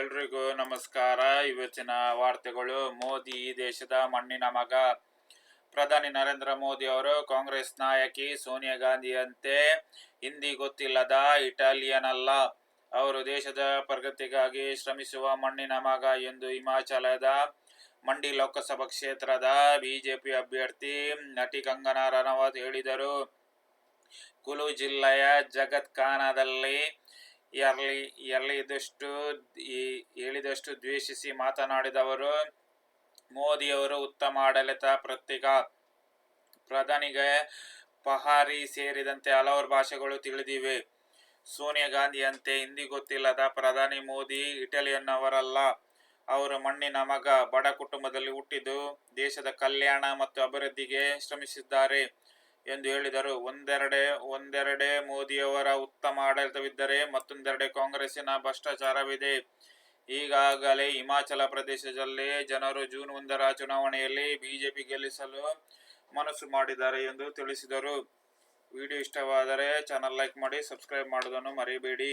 ಎಲ್ರಿಗೂ ನಮಸ್ಕಾರ. ಇವತ್ತಿನ ವಾರ್ತೆಗಳು, ಮೋದಿ ದೇಶದ ಮಣ್ಣಿನ ಮಗ. ಪ್ರಧಾನಿ ನರೇಂದ್ರ ಮೋದಿ ಅವರು ಕಾಂಗ್ರೆಸ್ ನಾಯಕಿ ಸೋನಿಯಾ ಗಾಂಧಿಯಂತೆ ಹಿಂದಿ ಗೊತ್ತಿಲ್ಲದ ಇಟಾಲಿಯನ್ ಅಲ್ಲ ಅವರು ದೇಶದ ಪ್ರಗತಿಗಾಗಿ ಶ್ರಮಿಸುವ ಮಣ್ಣಿನ ಮಗ ಎಂದು ಹಿಮಾಚಲದ ಮಂಡಿ ಲೋಕಸಭಾ ಕ್ಷೇತ್ರದ ಬಿಜೆಪಿ ಅಭ್ಯರ್ಥಿ ನಟಿ ಕಂಗನಾ ರನವತ್ ಹೇಳಿದರು. ಕುಲು ಜಿಲ್ಲೆಯ ಜಗತ್ಖಾನದಲ್ಲಿ ಎರ್ಲಿದಷ್ಟು ಈ- ಹೇಳಿದಷ್ಟು ದ್ವೇಷಿಸಿ ಮಾತನಾಡಿದವರು, ಮೋದಿಯವರು ಉತ್ತಮ ಆಡಳಿತ ಪ್ರತ್ಯೇಕ ಪ್ರಧಾನಿಗೆ ಪಹಾರಿ ಸೇರಿದಂತೆ ಹಲವಾರು ಭಾಷೆಗಳು ತಿಳಿದಿವೆ. ಸೋನಿಯಾ ಗಾಂಧಿಯಂತೆ ಹಿಂದಿ ಗೊತ್ತಿಲ್ಲದ ಪ್ರಧಾನಿ ಮೋದಿ ಇಟಲಿಯನ್ನವರಲ್ಲ. ಅವರು ಮಣ್ಣಿನ ಮಗ, ಬಡ ಕುಟುಂಬದಲ್ಲಿ ಹುಟ್ಟಿದ್ದು, ದೇಶದ ಕಲ್ಯಾಣ ಮತ್ತು ಅಭಿವೃದ್ಧಿಗೆ ಶ್ರಮಿಸಿದ್ದಾರೆ. ಎಂದು ಹೇಳಿದರು. ಒಂದೆರಡೆ ಒಂದೆರಡೆ ಮೋದಿಯವರ ಉತ್ತಮ ಆಡಳಿತವಿದ್ದರೆ ಮತ್ತೊಂದೆರಡೆ ಕಾಂಗ್ರೆಸ್ಸಿನ ಭ್ರಷ್ಟಾಚಾರವಿದೆ. ಈಗಾಗಲೇ ಹಿಮಾಚಲ ಪ್ರದೇಶದಲ್ಲಿ ಜನರು ಜೂನ್ ಒಂದರ ಚುನಾವಣೆಯಲ್ಲಿ ಬಿಜೆಪಿ ಗೆಲ್ಲಿಸಲು ಮನಸ್ಸು ಮಾಡಿದ್ದಾರೆ ಎಂದು ತಿಳಿಸಿದರು. ವಿಡಿಯೋ ಇಷ್ಟವಾದರೆ ಚಾನಲ್ ಲೈಕ್ ಮಾಡಿ, ಸಬ್ಸ್ಕ್ರೈಬ್ ಮಾಡುವುದನ್ನು ಮರೆಯಬೇಡಿ